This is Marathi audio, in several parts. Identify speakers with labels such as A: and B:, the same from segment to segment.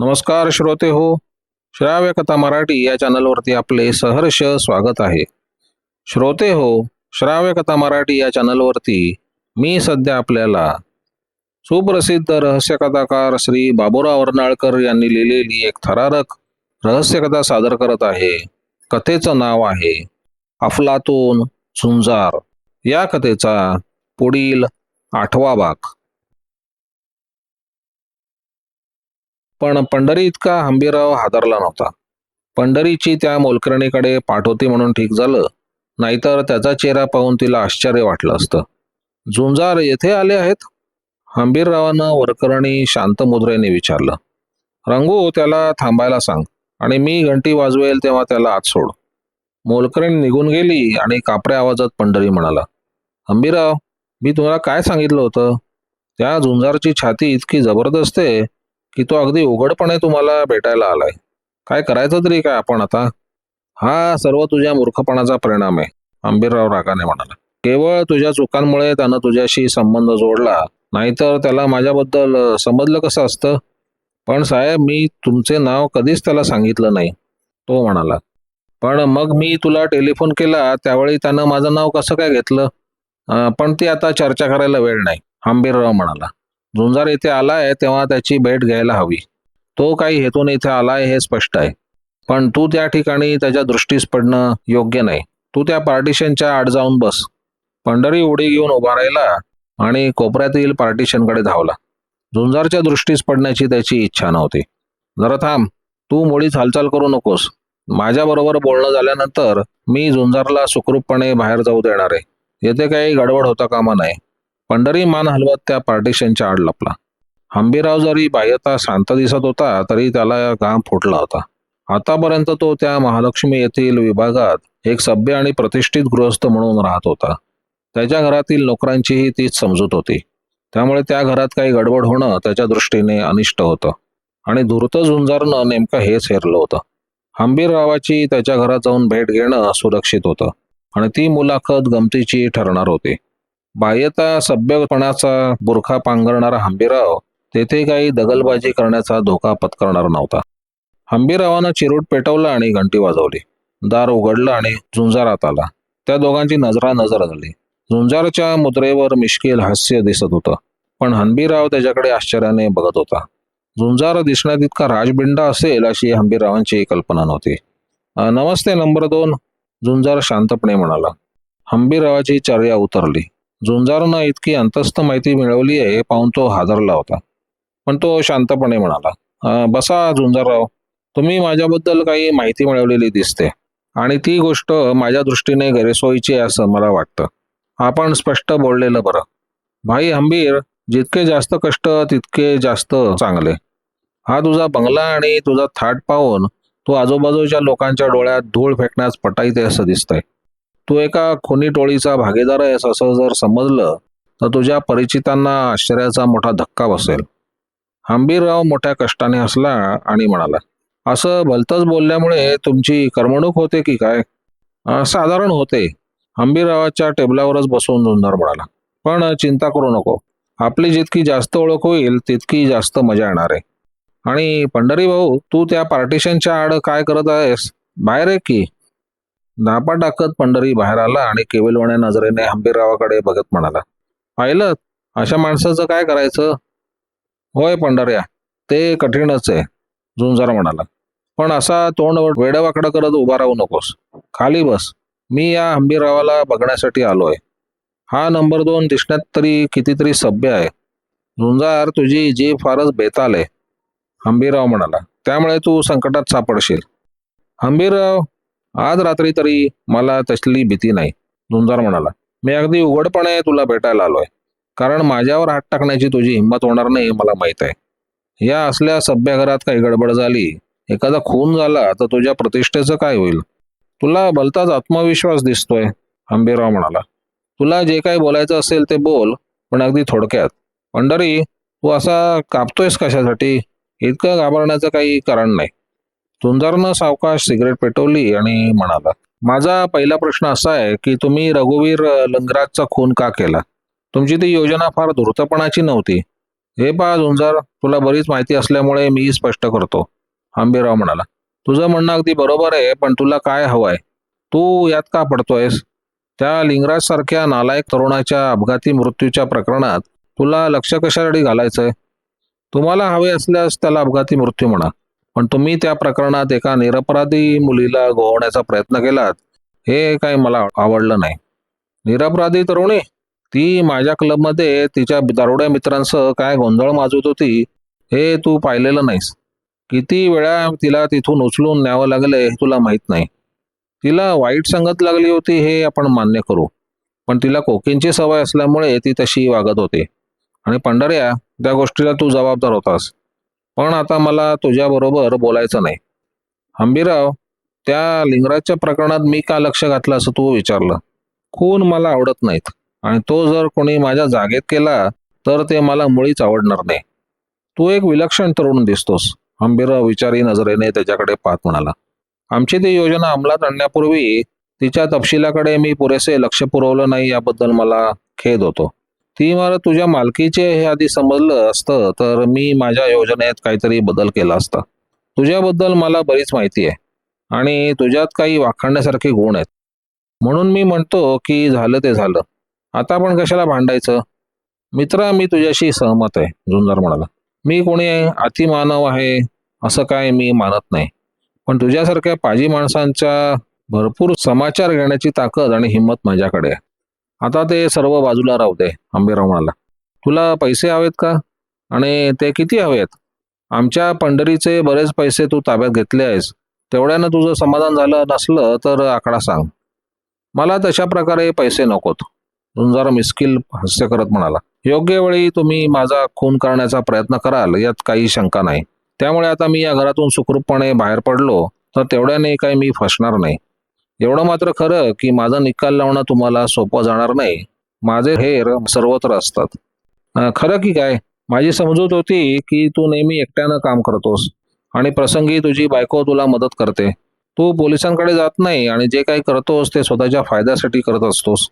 A: नमस्कार श्रोते हो श्राव्य कथा मराठी या चॅनलवरती आपले सहर्ष स्वागत आहे. श्रोते हो श्राव्य कथा मराठी या चॅनलवरती मी सध्या आपल्याला सुप्रसिद्ध रहस्यकथाकार श्री बाबुराव अर्नाळकर यांनी लिहिलेली एक थरारक रहस्यकथा सादर करत आहे. कथेचं नाव आहे अफलातून झुंजार. या कथेचा पुढील आठवा भाग. पण पंढरी इतका हंबीराव हादरला नव्हता. पंढरीची त्या मोलकरणीकडे पाठवती म्हणून ठीक झालं नाहीतर त्याचा चेहरा पाहून तिला आश्चर्य वाटलं असतं. झुंजार येथे आले आहेत? हंबीररावानं वरकरणी शांत मुद्रेने विचारलं. रंगू त्याला थांबायला सांग आणि मी घंटी वाजवेल तेव्हा त्याला आत सोड. मोलकरणी निघून गेली आणि कापऱ्या आवाजात पंढरी म्हणाला हंबीराव मी तुम्हाला काय सांगितलं होतं? त्या झुंजारची छाती इतकी जबरदस्त आहे की तो अगदी उघडपणे तुम्हाला भेटायला आलाय. काय करायचं तरी काय आपण आता? हा सर्व तुझ्या मूर्खपणाचा परिणाम आहे आंबीरराव रागाने म्हणाला. केवळ तुझ्या चुकांमुळे त्यानं तुझ्याशी संबंध जोडला नाहीतर त्याला माझ्याबद्दल समजलं कसं असतं? पण साहेब मी तुमचे नाव कधीच त्याला सांगितलं नाही तो म्हणाला. पण मग मी तुला टेलिफोन केला त्यावेळी त्यानं माझं नाव कसं काय घेतलं? पण ती आता चर्चा करायला वेळ नाही आंबीरराव म्हणाला. झुंजार इथे आलाय तेव्हा त्याची भेट घ्यायला हवी. तो काही हेतून इथे आलाय हे स्पष्ट आहे. पण तू त्या ठिकाणी त्याच्या दृष्टीस पडणं योग्य नाही. तू त्या पार्टिशनच्या आड जाऊन बस. पंढरी उडी घेऊन उभा राहिला आणि कोपऱ्यातील पार्टिशनकडे धावला. झुंजारच्या दृष्टीस पडण्याची त्याची इच्छा नव्हती. जरा थांब तू मुळीच हालचाल करू नकोस. माझ्याबरोबर बोलणं झाल्यानंतर मी झुंजारला सुखरूपपणे बाहेर जाऊ देणार आहे. येथे काही गडबड होता कामा नाही पंढरी मान हलवत त्या पार्टिशनच्या आड लपला हंबीराव जरी बाह्यता शांत दिसत होता तरी त्याला घाम फुटला होता. आतापर्यंत तो त्या महालक्ष्मी येथील विभागात एक सभ्य आणि प्रतिष्ठित गृहस्थ म्हणून राहत होता. त्याच्या घरातील नोकरांचीही तीच समजूत होती. त्यामुळे त्या घरात काही गडबड होणं त्याच्या दृष्टीने अनिष्ट होतं. आणि धूर्त झुंजारणं नेमकं हेच हेरलं होतं. हंबीररावाची त्याच्या घरात जाऊन भेट घेणं सुरक्षित होतं. आणि ती मुलाखत गमतीची ठरणार होती. बाह्यता सभ्यपणाचा बुरखा पांघरणारा हंबीराव तेथे काही दगलबाजी करण्याचा धोका पत्करणार नव्हता. हंबीरावानं चिरूट पेटवला आणि घंटी वाजवली. दार उघडलं आणि झुंजारात आला. त्या दोघांची नजरा नजर झाली झुंजारच्या मुद्रेवर मिश्किल हास्य दिसत होतं. पण हंबीराव त्याच्याकडे आश्चर्याने बघत होता. झुंजार दिसण्यात इतका राजबिंडा असेल अशी हंबीरावांची कल्पना नव्हती. नमस्ते नंबर दोन झुंजार शांतपणे म्हणाला. हंबीरावाची चर्या उतरली. झुंजारनं इतकी अंतस्थ माहिती मिळवली आहे पाहून तो हादरला होता. पण तो शांतपणे म्हणाला बसा झुंजारराव तुम्ही माझ्याबद्दल काही माहिती मिळवलेली दिसते. आणि ती गोष्ट माझ्या दृष्टीने गैरसोयीची आहे असं मला वाटतं. आपण स्पष्ट बोललेलं बरं. भाई हंबीर जितके जास्त कष्ट तितके जास्त चांगले. हा तुझा बंगला आणि तुझा थाट पाहून तू आजूबाजूच्या लोकांच्या डोळ्यात धूळ फेकण्यास पटायते असं दिसतंय. तू एका खुनी टोळीचा भागीदार आहेस असं जर समजलं तर तुझ्या परिचितांना आश्चर्याचा मोठा धक्का बसेल. हंबीरराव मोठ्या कष्टाने हसला आणि म्हणाला असं भलतंच बोलल्यामुळे तुमची करमणूक होते की काय? साधारण होते. हंबीररावाच्या टेबलावरच बसून झुंजार म्हणाला पण चिंता करू नको. आपली जितकी जास्त ओळख होईल तितकी जास्त मजा येणार आहे. आणि पंढरी भाऊ तू त्या पार्टिशनच्या आड काय करत आहेस? बाहेर आहे की. नापा टाकत पंढरी बाहेर आला आणि केविलवाण्या नजरेने हंबीररावाकडे बघत म्हणाला पाहिलं? अशा माणसाचं काय करायचं? होय पंढऱ्या ते कठीणच आहे झुंजार म्हणाला. पण असा तोंड वेडवाकडं करत उभा राहू नकोस. खाली बस. मी या हंबीररावाला बघण्यासाठी आलोय. हा नंबर दोन दिसण्यात तरी कितीतरी सभ्य आहे. झुंजार तुझी जी फारच बेताल आहे हंबीरराव म्हणाला. त्यामुळे तू संकटात सापडशील. हंबीरराव आज रात्री तरी मला तसली भीती नाही. झुंजार म्हणाला मी अगदी उघडपणे तुला भेटायला आलोय. कारण माझ्यावर हात टाकण्याची तुझी हिंमत होणार नाही हे मला माहीत आहे. या असल्या सभ्य घरात काही गडबड झाली एखादा खून झाला तर तुझ्या प्रतिष्ठेचं काय होईल? तुला भलताच आत्मविश्वास दिसतोय. आंबेराव म्हणाला तुला जे काही बोलायचं असेल ते बोल पण अगदी थोडक्यात. पंढरी तू असा कापतोयस कशासाठी? इतकं घाबरण्याचं काही कारण नाही. तुंजारनं सावकाश सिगरेट पेटवली आणि म्हणाला माझा पहिला प्रश्न असा आहे की तुम्ही रघुवीर लंगराजचा खून का केला? तुमची ती योजना फार धूर्तपणाची नव्हती. हे पहा झुंजार तुला बरीच माहिती असल्यामुळे मी स्पष्ट करतो आंबेराव म्हणाला. तुझं म्हणणं अगदी बरोबर आहे पण तुला काय हवंय? तू यात का पडतोयस? त्या लिंगराज सारख्या नालायक तरुणाच्या अपघाती मृत्यूच्या प्रकरणात तुला लक्ष कशासाठी घालायचंय? तुम्हाला हवे असल्यास त्याला अपघाती मृत्यू म्हणा. पण तुम्ही त्या प्रकरणात एका निरपराधी मुलीला गोवण्याचा प्रयत्न केलात हे काही मला आवडलं नाही. निरपराधी तरुणी ती माझ्या क्लबमध्ये तिच्या दारुड्या मित्रांसह काय गोंधळ माजवत होती हे तू पाहिलेलं नाहीस. किती वेळा तिला तिथून उचलून न्यावं लागले हे तुला माहीत नाही. तिला वाईट संगत लागली होती हे आपण मान्य करू पण तिला कोकींची सवय असल्यामुळे ती तशी वागत होती. आणि पंढऱ्या त्या गोष्टीला तू जबाबदार होतास. पण आता मला तुझ्याबरोबर बोलायचं नाही. हंबीराव त्या लिंगराजच्या प्रकरणात मी का लक्ष घातलं असं तू विचारलं? खून मला आवडत नाहीत. आणि तो जर कोणी माझ्या जागेत केला तर ते मला मुळीच आवडणार नाही. तू एक विलक्षण तरुण दिसतोस. हंबीराव विचारी नजरेने त्याच्याकडे पाहत म्हणाला. आमची ती योजना अंमलात आणण्यापूर्वी तिच्या तपशिलाकडे मी पुरेसे लक्ष पुरवलं नाही याबद्दल मला खेद होतो. ती इमारत तुझ्या मालकीचे हे आधी समजलं असतं तर मी माझ्या योजनेत काहीतरी बदल केला असता. तुझ्याबद्दल मला बरीच माहिती आहे आणि तुझ्यात काही वाखाणण्यासारखे गुण आहेत. म्हणून मी म्हणतो की झालं ते झालं. आता पण कशाला भांडायचं? मित्रा मी तुझ्याशी सहमत आहे झुंजार म्हणाला. मी कोणी अतिमानव आहे असं काय मी मानत नाही. पण तुझ्यासारख्या पाजी माणसांच्या भरपूर समाचार घेण्याची ताकद आणि हिंमत माझ्याकडे आहे. आता ते सर्व बाजूला राहू दे आंबेराव म्हणाला. तुला पैसे हवेत का? आणि ते किती हवेत? आमच्या पंढरीचे बरेच पैसे तू ताब्यात घेतले आहेस. तेवढ्यानं तुझं समाधान झालं नसलं तर आकडा सांग. मला तशा प्रकारे पैसे नकोत झुंजार मिस्किल हास्य करत म्हणाला. योग्य वेळी तुम्ही माझा खून करण्याचा प्रयत्न कराल यात काही शंका नाही. त्यामुळे आता मी या घरातून सुखरूपपणे बाहेर पडलो तर तेवढ्याने काही मी फसणार नाही. एवढं मात्र खरं की माझा निकाल लावणं तुम्हाला सोपं जाणार नाही. माझे हेर सर्वत्र असतात. खरं की काय? माझी समजूत होती की तू नेहमी एकट्यानं काम करतोस आणि प्रसंगी तुझी बायको तुला मदत करते. तू पोलिसांकडे जात नाही आणि जे काही करतोस ते स्वतःच्या फायद्यासाठी करत असतोस.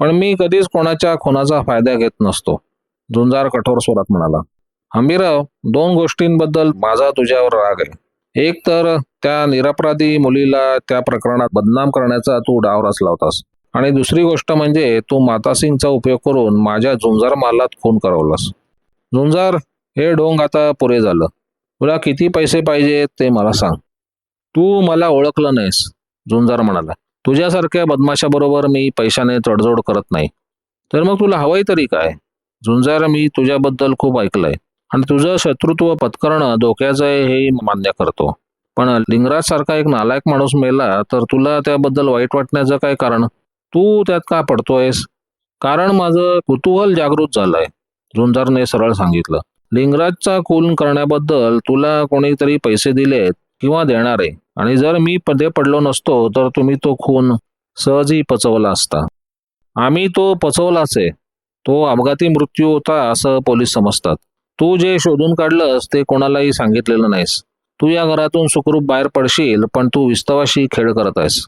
A: पण मी कधीच कोणाच्या खुनाचा फायदा घेत नसतो. झुंजार कठोर स्वरात म्हणाला. हंबीराव दोन गोष्टींबद्दल माझा तुझ्यावर राग आहे. एक तर त्या निरपराधी मुलीला त्या प्रकरणात बदनाम करण्याचा तू डाव रचला होतास. आणि दुसरी गोष्ट म्हणजे तू मातासिंगचा उपयोग करून माझ्या झुंजार मालात खून करवलास. झुंजार हे डोंग आता पुरे झालं. तुला किती पैसे पाहिजे ते मला सांग. तू मला ओळखलं नाहीस झुंजार म्हणाला. तुझ्यासारख्या बदमाशाबरोबर मी पैशाने तडजोड करत नाही. तर मग तुला हवंय तरी काय? झुंजार मी तुझ्याबद्दल खूप ऐकलंय. आणि तुझं शत्रुत्व पत्करणं धोक्याचं आहे हे मान्य करतो. पण लिंगराज सारखा एक नालायक माणूस मेला तर तुला त्याबद्दल वाईट वाटण्याचं काय कारण? तू त्यात का पडतोयस? कारण माझं कुतूहल जागृत झालंय झुंजारने सरळ सांगितलं. लिंगराजचा खून करण्याबद्दल तुला कोणीतरी पैसे दिलेत किंवा देणार. आहे आणि जर मी पदे पडलो नसतो तर तुम्ही तो खून सहजही पचवला असता. आम्ही तो पचवलाच आहे. तो अपघाती मृत्यू होता असं पोलीस समजतात. तू जे शोधून काढलंस ते कोणालाही सांगितलेलं नाहीस. तू या घरातून सुखरूप बाहेर पडशील पण तू विस्तवाशी खेळ करत आहेस.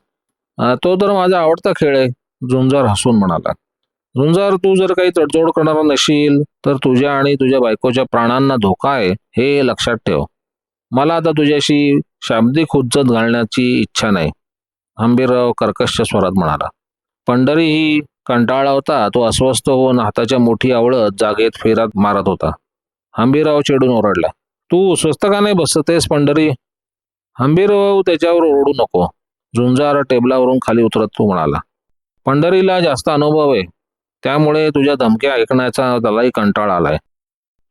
A: तो तर माझा आवडता खेळ आहे झुंजार हसून म्हणाला. झुंजार तू जर काही तडजोड करणार नशील तर तुझ्या आणि तुझ्या बायकोच्या प्राणांना धोका आहे हे लक्षात ठेव. मला आता तुझ्याशी शाब्दिक हुज्जत घालण्याची इच्छा नाही हंबीरराव कर्कशच्या स्वरात म्हणाला. पंढरी ही कंटाळा होता तो अस्वस्थ होऊन हाताच्या मोठी आवळत जागेत फेरात मारत होता. हंबीरराव चिडून ओरडला. तू स्वस्त का नाही बसतेस पंढरी? हंबीरराव त्याच्यावर ओरडू नको. झुंजार टेबलावरून खाली उतरत तू म्हणाला. पंढरीला जास्त अनुभव आहे. त्यामुळे तुझ्या धमक्या ऐकण्याचा त्यालाही कंटाळा आलाय.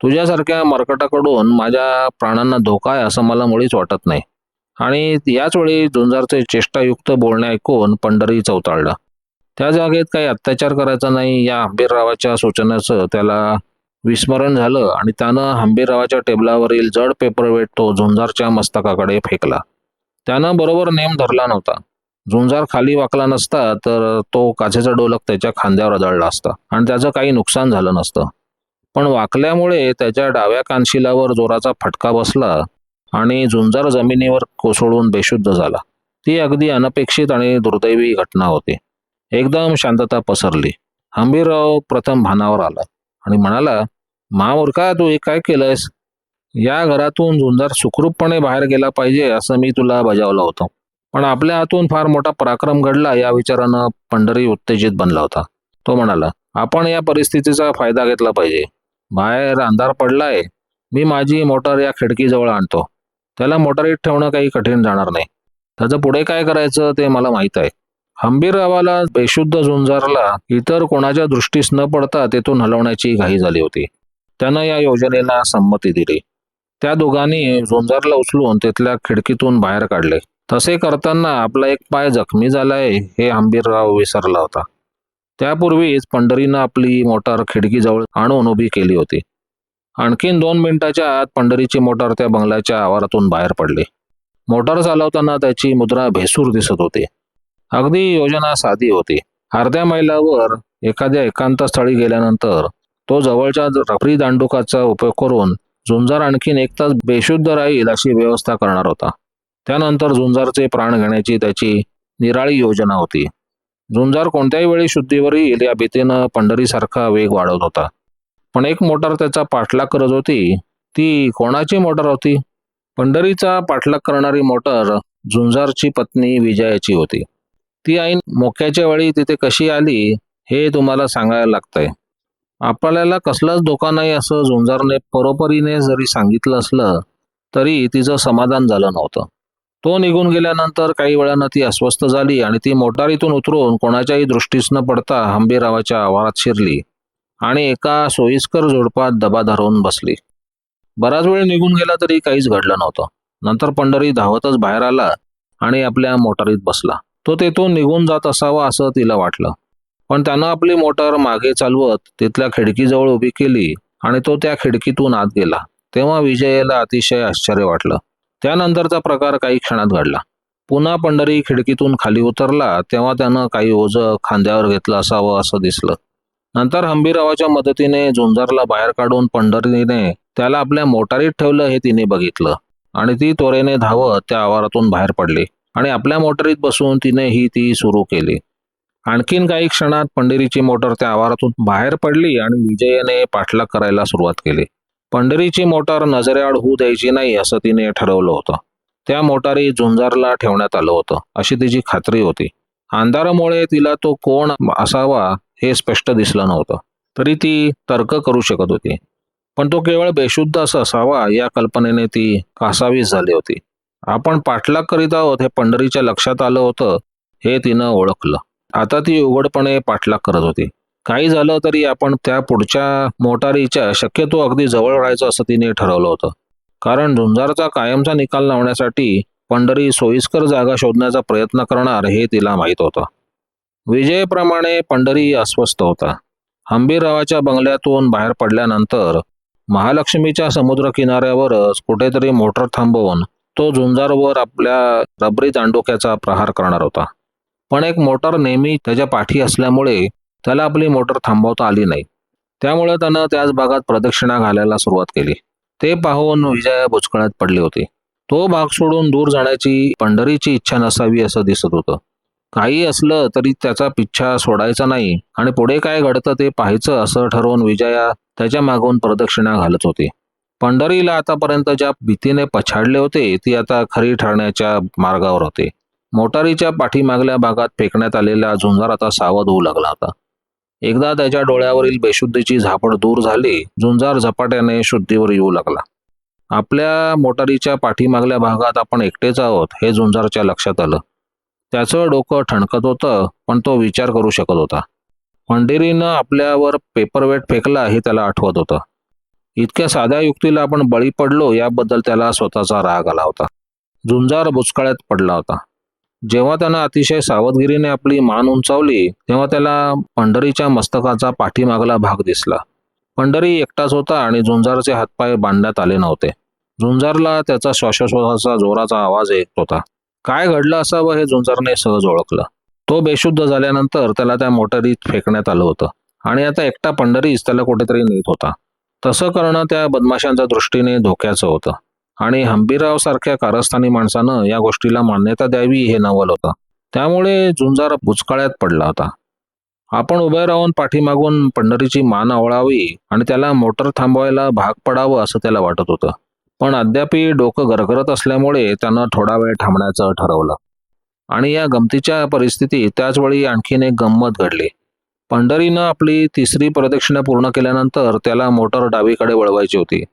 A: तुझ्यासारख्या मरकटाकडून माझ्या प्राणांना धोका आहे असं मला मुळीच वाटत नाही. आणि याच वेळी झुंजारचे चेष्टायुक्त बोलणे ऐकून पंढरी चौताळला त्या जागेत काही अत्याचार करायचा नाही या आंबीररावाच्या सूचनेचं त्याला विस्मरण झालं आणि त्यानं हंबीररावाच्या टेबलावरील जड पेपरवेट तो झुंजारच्या मस्तकाकडे फेकला. त्यानं बरोबर नेम धरला नव्हता. झुंजार खाली वाकला नसता तर तो काचेचा डोलक त्याच्या खांद्यावर आदळला असता आणि त्याचं काही नुकसान झालं नसतं. पण वाकल्यामुळे त्याच्या डाव्या कानशिलावर जोराचा फटका बसला आणि झुंजार जमिनीवर कोसळून बेशुद्ध झाला. ती अगदी अनपेक्षित आणि दुर्दैवी घटना होती. एकदम शांतता पसरली. हंबीरराव प्रथम भानावर आला. आणि म्हणाला महामूर्खा तू हे काय केलंयस? या घरातून झुंजार सुखरूपपणे बाहेर गेला पाहिजे असं मी तुला बजावलं होतं. पण आपल्या हातून फार मोठा पराक्रम घडला या विचारानं पंढरी उत्तेजित बनला होता. तो म्हणाला आपण या परिस्थितीचा फायदा घेतला पाहिजे. बाहेर अंधार पडलाय. मी माझी मोटार या खिडकीजवळ आणतो. त्याला मोटारीत ठेवणं काही कठीण जाणार नाही. त्याचं पुढे काय करायचं ते मला माहीत आहे. हंबीररावाला बेशुद्ध झुंजारला इतर कोणाच्या दृष्टीस न पडता तेथून हलवण्याची घाई झाली होती. त्यानं या योजनेला संमती दिली. त्या दोघांनी झुंजारला उचलून तिथल्या खिडकीतून बाहेर काढले. तसे करताना आपला एक पाय जखमी झालाय हे हंबीरराव विसरला होता. त्यापूर्वीच पंढरीनं आपली मोटार खिडकीजवळ आणून उभी केली होती. आणखीन दोन मिनिटाच्या आत पंढरीची मोटार त्या बंगल्याच्या आवारातून बाहेर पडली. मोटार चालवताना त्याची मुद्रा भेसूर दिसत होती. अगदी योजना साधी होती. अर्ध्या मैलावर एखाद्या एकांत स्थळी गेल्यानंतर तो जवळच्या रबरी दांडुकाचा उपयोग करून झुंजार आणखीन एक तास बेशुद्ध राहील अशी व्यवस्था करणार होता. त्यानंतर झुंजारचे प्राण घेण्याची त्याची निराळी योजना होती. झुंजार कोणत्याही वेळी शुद्धीवर येईल या भीतीनं पंढरीसारखा वेग वाढवत होता. पण एक मोटार त्याचा पाठलाग करत होती. ती कोणाची मोटार होती? पंढरीचा पाठलाग करणारी मोटार झुंजारची पत्नी विजयाची होती. ती ऐन मोक्याच्या वेळी तिथे कशी आली हे तुम्हाला सांगायला लागतंय. आपल्याला कसलाच धोका नाही असं झुंजारने परोपरीने जरी सांगितलं असलं तरी तिचं समाधान झालं नव्हतं. तो निघून गेल्यानंतर काही वेळानं ती अस्वस्थ झाली आणि ती मोटारीतून उतरून कोणाच्याही दृष्टीस न पडता हंबीरावाच्या आवारात शिरली आणि एका सोयीस्कर झुडपात दबा धरून बसली. बराच वेळ निघून गेला तरी काहीच घडलं नव्हतं. नंतर पंढरी धावतच बाहेर आला आणि आपल्या मोटारीत बसला. तो तेथून निघून जात असावा असं तिला वाटलं. पण त्यानं आपली मोटार मागे चालवत तिथल्या खिडकीजवळ उभी केली आणि तो त्या खिडकीतून आत गेला. तेव्हा विजयाला अतिशय आश्चर्य वाटलं. त्यानंतरचा प्रकार काही क्षणात घडला. पुन्हा पंढरी खिडकीतून खाली उतरला तेव्हा त्यानं काही ओझं खांद्यावर घेतलं असावं असं दिसलं. नंतर हंबीरावाच्या मदतीने झुंजारला बाहेर काढून पंढरीने त्याला आपल्या मोटारीत ठेवलं हे तिने बघितलं आणि ती त्वरेने धावत त्या आवारातून बाहेर पडली. आणि आपल्या मोटरीत बसून तिने ही ती सुरू केली. आणखीन काही क्षणात पंढरीची मोटर त्या आवारातून बाहेर पडली आणि विजयने पाठलाग करायला सुरुवात केली. पंढरीची मोटार नजरेआड होऊ द्यायची नाही असं तिने ठरवलं होतं. त्या मोटारी झुंजारला ठेवण्यात आलं होतं अशी तिची खात्री होती. अंधारामुळे तिला तो कोण असावा हे स्पष्ट दिसलं नव्हतं. तरी ती तर्क करू शकत होती. पण तो केवळ बेशुद्ध असं असावा या कल्पनेने ती कासावीस झाली होती. आपण पाठलाग करीत आहोत हे पंढरीच्या लक्षात आलं होतं हे तिनं ओळखलं. आता ती उघडपणे पाठलाग करत होती. काही झालं तरी आपण त्या पुढच्या मोटारीच्या शक्यतो अगदी जवळ राहायचं असं तिने ठरवलं होतं. कारण झुंजारचा कायमचा निकाल लावण्यासाठी पंढरी सोयीस्कर जागा शोधण्याचा प्रयत्न करणार हे तिला माहीत होतं. विजयप्रमाणे पंढरी अस्वस्थ होता. हंबीररावाच्या बंगल्यातून बाहेर पडल्यानंतर महालक्ष्मीच्या समुद्र किनाऱ्यावरच कुठेतरी मोटर थांबवून तो झुंजारवर आपल्या रबरी दांडोक्याचा प्रहार करणार होता. पण एक मोटर नेहमी त्याच्या पाठी असल्यामुळे त्याला आपली मोटर थांबवता आली नाही. त्यामुळे त्यानं त्याच भागात प्रदक्षिणा घालायला सुरुवात केली. ते पाहून विजया बुचकळ्यात पडली होती. तो भाग सोडून दूर जाण्याची पंढरीची इच्छा नसावी असं दिसत होतं. काही असलं तरी त्याचा पिच्छा सोडायचा नाही आणि पुढे काय घडतं ते पाहायचं असं ठरवून विजया त्याच्या मागून प्रदक्षिणा घालत होती. पंढरीला आतापर्यंत ज्या भीतीने पछाडले होते ती आता खरी ठरण्याच्या मार्गावर होते. मोटारीच्या पाठीमागल्या भागात फेकण्यात आलेला झुंजार आता सावध होऊ लागला होता. एकदा त्याच्या डोळ्यावरील बेशुद्धीची झापड दूर झाली झुंजार झपाट्याने शुद्धीवर येऊ लागला. आपल्या मोटारीच्या पाठीमागल्या भागात आपण एकटेच आहोत हे झुंजारच्या लक्षात आलं. त्याचं डोकं ठणकत होतं पण तो विचार करू शकत होता. पंढरीनं आपल्यावर पेपरवेट फेकला हे त्याला आठवत होतं. इतक्या साध्या युक्तीला आपण बळी पडलो याबद्दल त्याला स्वतःचा राग आला होता. झुंजार बुचकाळ्यात पडला होता. जेव्हा त्यानं अतिशय सावधगिरीने आपली मान उंचावली तेव्हा त्याला पंढरीच्या मस्तकाचा पाठीमागला भाग दिसला. पंढरी एकटाच होता आणि झुंजारचे हातपाय बांधण्यात आले नव्हते. झुंजारला त्याचा श्वासोश्वासाचा जोराचा आवाज ऐकत होता. काय घडलं असावं हे झुंजारने सहज ओळखलं. तो बेशुद्ध झाल्यानंतर त्याला त्या मोटारीत फेकण्यात आलं होतं. आणि आता एकटा पंढरीच त्याला कुठेतरी नेत होता. तसं करणं त्या बदमाशांच्या दृष्टीने धोक्याचं होतं. आणि हंबीराव सारख्या कारस्थानी माणसानं या गोष्टीला मान्यता द्यावी हे नवल होतं. त्यामुळे झुंजार बुचकाळ्यात पडला होता. आपण उभे राहून पाठीमागून पंढरीची मान आवळावी आणि त्याला मोटर थांबवायला भाग पडावं असं त्याला वाटत होतं. पण अद्यापही डोकं गरगरत असल्यामुळे त्यानं थोडा वेळ थांबण्याचं ठरवलं. आणि या गमतीच्या परिस्थितीत त्याचवेळी आणखीन एक गंमत घडली. पंढरीनं आपली तिसरी प्रदक्षिणा पूर्ण केल्यानंतर त्याला मोटर डावीकडे वळवायची होती.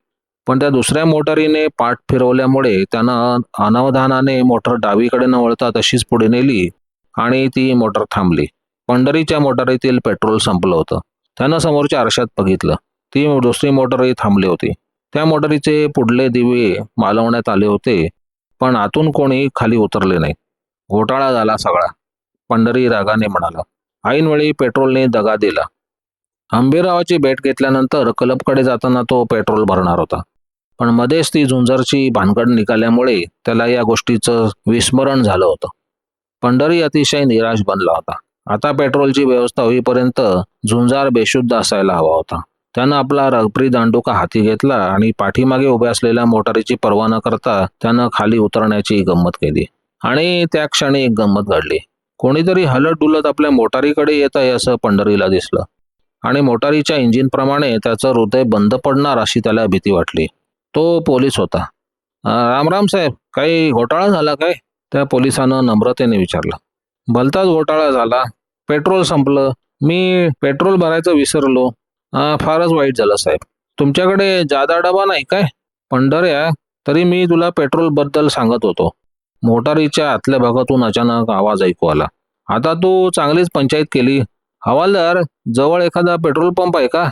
A: पण त्या दुसऱ्या मोटारीने पाठ फिरवल्यामुळे त्यानं अनावधानाने मोटर डावीकडे न वळता तशीच पुढे नेली आणि ती मोटर थांबली. पंढरीच्या मोटारीतील पेट्रोल संपलं होतं. त्यानं समोरच्या आरशात बघितलं. ती दुसरी मोटरही थांबली होती. त्या मोटारीचे पुढले दिवे मालवण्यात आले होते पण आतून कोणी खाली उतरले नाही. घोटाळा झाला सगळा. पंढरी रागाने म्हणाला ऐनवेळी पेट्रोलने दगा दिला. आंबेरावाची भेट घेतल्यानंतर क्लबकडे जाताना तो पेट्रोल भरणार होता. पण मध्येच ती झुंजरची भानगड निघाल्यामुळे त्याला या गोष्टीचं विस्मरण झालं होतं. पंढरी अतिशय निराश बनला होता. आता पेट्रोलची व्यवस्था होईपर्यंत झुंजार बेशुद्ध असायला हवा होता. त्यानं आपला रगप्री दांडुका हाती घेतला आणि पाठीमागे उभ्या असलेल्या मोटारीची पर्वा न करता त्यानं खाली उतरण्याची गंमत केली. आणि त्या क्षणी एक गंमत घडली. कोणीतरी हलत डुलत आपल्या मोटारीकडे येत आहे असं पंढरीला दिसलं. आणि मोटारीच्या इंजिनप्रमाणे त्याचं हृदय बंद पडणार अशी त्याला भीती वाटली. तो पोलीस होता. रामराम साहेब काही घोटाळा झाला काय? त्या पोलिसानं नम्रतेने विचारलं. भलताच घोटाळा झाला. पेट्रोल संपलं. मी पेट्रोल भरायचं विसरलो. फारच वाईट झालं साहेब. तुमच्याकडे जादा डबा नाही काय? पंढऱ्या तरी मी तुला पेट्रोलबद्दल सांगत होतो. मोटारीच्या आतल्या भागातून अचानक आवाज ऐकू आला. आता तू चांगलीच पंचायत केली. हवालदार जवळ एखादा पेट्रोल पंप आहे का?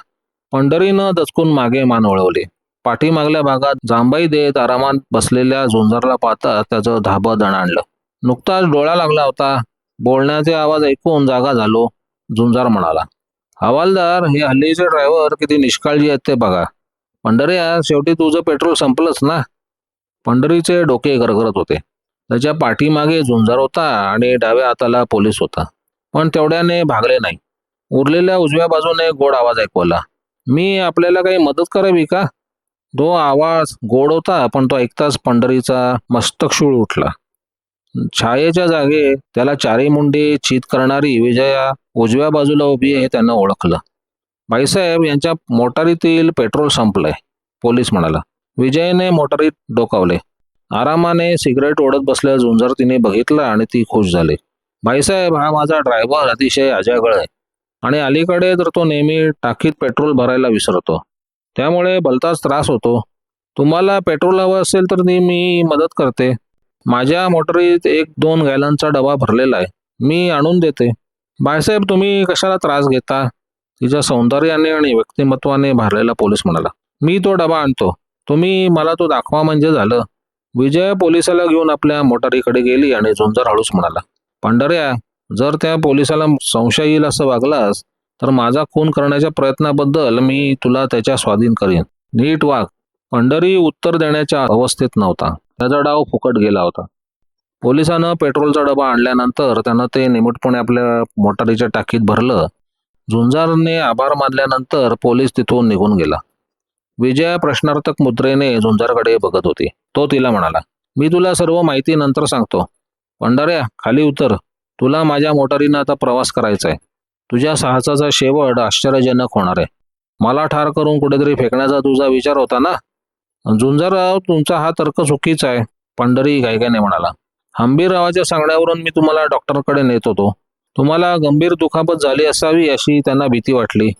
A: पंढरीनं दचकून मागे मान वळवली. पाठीमागल्या भागात जांबाई देत आरामात बसलेल्या झुंजारला पाहता त्याचं धाबं दणाणलं नुकताच डोळा लागला होता. बोलण्याचे आवाज ऐकून जागा झालो. झुंजार म्हणाला हवालदार हे हल्लीचे ड्रायव्हर किती निष्काळजी आहेत ते बघा. पंढऱ्या शेवटी तुझं पेट्रोल संपलंच ना? पंढरीचे डोके गरगरत होते. त्याच्या पाठीमागे झुंजार होता आणि डाव्या हाताला पोलीस होता. पण तेवढ्याने भागले नाही. उरलेल्या उजव्या बाजूने गोड आवाज ऐकवला. मी आपल्याला काही मदत करावी का? तो आवाज गोड होता पण तो ऐकताच पंढरीचा मस्तक शूळ उठला. छायेच्या जागे त्याला चारी मुंडी चीत करणारी विजया उजव्या बाजूला उभी आहे हे त्यानं ओळखलं. बाईसाहेब यांच्या मोटारीतील पेट्रोल संपलंय पोलीस म्हणाला. विजयने मोटारीत डोकावले. आरामाने सिगरेट ओढत बसल्या झुंजार तिने बघितला आणि ती खुश झाली. भाईसाहेब हा माझा ड्रायव्हर अतिशय अजागळ आहे. आणि अलीकडे तर तो नेहमी टाकीत पेट्रोल भरायला विसरतो. त्यामुळे भलताच त्रास होतो. तुम्हाला पेट्रोल हवं असेल तर ती मी मदत करते. माझ्या मोटरीत एक दोन गॅलनचा डबा भरलेला आहे. मी आणून देते. बायसाहेब तुम्ही कशाला त्रास घेता? तिच्या सौंदर्याने आणि व्यक्तिमत्वाने भरलेला पोलीस म्हणाला. मी तो डबा आणतो. तुम्ही मला तो दाखवा म्हणजे झालं. विजय पोलिसाला घेऊन आपल्या मोटारीकडे गेली आणि झुंजार हळूच म्हणाला पंढऱ्या जर त्या पोलिसाला संशय येईल असं वागलास तर माझा खून करण्याच्या प्रयत्नाबद्दल मी तुला त्याच्या स्वाधीन करीन. नीट वाघ पंढरी उत्तर देण्याच्या अवस्थेत नव्हता. त्याचा डाव फुकट गेला होता. पोलिसानं पेट्रोलचा डबा आणल्यानंतर त्यानं ते निमूटपणे आपल्या मोटारीच्या टाकीत भरलं. झुंजारने आभार मानल्यानंतर पोलीस तिथून निघून गेला. विजया प्रश्नार्थक मुद्रेने झुंजारकडे बघत होती. तो तिला म्हणाला मी तुला सर्व माहिती नंतर सांगतो. पंढऱ्या खाली उतर. तुला माझ्या मोटारीनं आता प्रवास करायचा आहे तुझ्या साहसाचा शेवट आश्चर्यजनक होणार आहे. मला ठार करून कुठेतरी फेकण्याचा तुझा विचार होता ना? झुंजारराव तुमचा हा तर्क चुकीचा आहे पंढरी गायकाने म्हणाला. हंबीररावाच्या सांगण्यावरून मी तुम्हाला डॉक्टरकडे नेत होतो. तुम्हाला गंभीर दुखापत झाली असावी अशी त्यांना भीती वाटली.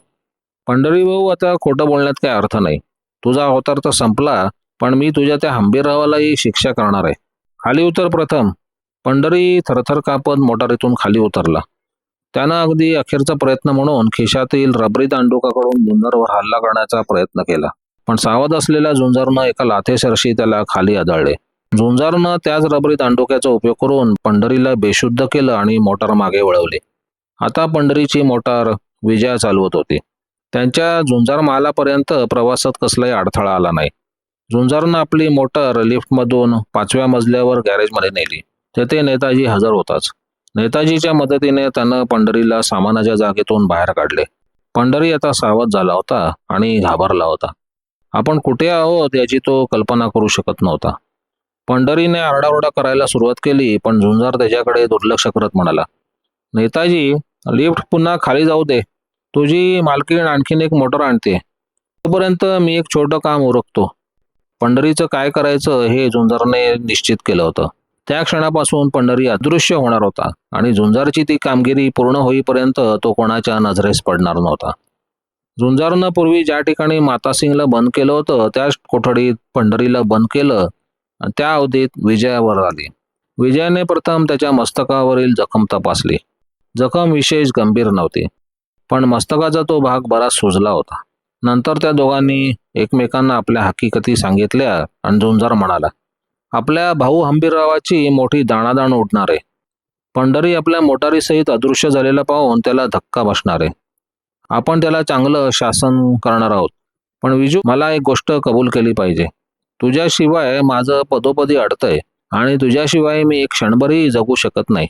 A: पंढरी भाऊ आता खोटं बोलण्यात काही अर्थ नाही. तुझा अवतार तर संपला पण मी तुझ्या त्या हंबीररावालाही शिक्षा करणार आहे. खाली उतर प्रथम. पंढरी थरथर कापत मोटारीतून खाली उतरला. त्यानं अगदी अखेरचा प्रयत्न म्हणून खिशातील रबरी दांडुकाकडून जुंजरवर हल्ला करण्याचा प्रयत्न केला. पण सावध असलेल्या झुंजारनं एका लाथेसरशी त्याला खाली आदळले. झुंजारनं त्याच रबरी दांडुक्याचा उपयोग करून पंढरीला बेशुद्ध केलं आणि मोटार मागे वळवली. आता पंढरीची मोटार विजया चालवत होती. त्यांच्या झुंजार मालापर्यंत प्रवासात कसलाही अडथळा आला नाही. झुंजारनं आपली मोटर लिफ्टमधून पाचव्या मजल्यावर गॅरेजमध्ये नेली. तेथे नेताजी हजर होताच. नेताजीच्या मदतीने त्यानं पंढरीला सामानाच्या जागेतून बाहेर काढले. पंढरी आता सावध झाला होता आणि घाबरला होता. आपण कुठे आहोत याची तो कल्पना करू शकत नव्हता. पंढरीने आरडाओरडा करायला सुरुवात केली पण झुंजार त्याच्याकडे दुर्लक्ष करत म्हणाला नेताजी लिफ्ट पुन्हा खाली जाऊ दे. तुझी मालकीण आणखीन एक मोटर आणते तोपर्यंत मी एक छोटं काम उरकतो. पंढरीचं काय करायचं हे झुंजारने निश्चित केलं होतं. त्या क्षणापासून पंढरी अदृश्य होणार होता आणि झुंजारची ती कामगिरी पूर्ण होईपर्यंत तो कोणाच्या नजरेस पडणार नव्हता. झुंजारनं पूर्वी ज्या ठिकाणी मातासिंगला बंद केलं होतं त्याच कोठडीत पंढरीला बंद केलं आणि त्या अवधीत विजयावर आली. विजयाने प्रथम त्याच्या मस्तकावरील जखम तपासली. जखम विशेष गंभीर नव्हती. पण मस्तकाचा तो भाग बराच सुजला होता. नंतर त्या दोघांनी एकमेकांना आपल्या हकीकती सांगितल्या आणि झुंजार म्हणाला आपल्या भाऊ हंबीररावाची मोठी दाणादाण उठणार आहे. पंढरी आपल्या मोटारीसहित अदृश्य झालेला पाहून त्याला धक्का बसणार आहे. आपण त्याला चांगलं शासन करणार आहोत. पण विजू मला एक गोष्ट कबूल केली पाहिजे. तुझ्याशिवाय माझं पदोपदी अडतंय आणि तुझ्याशिवाय मी एक क्षणभरही जगू शकत नाही.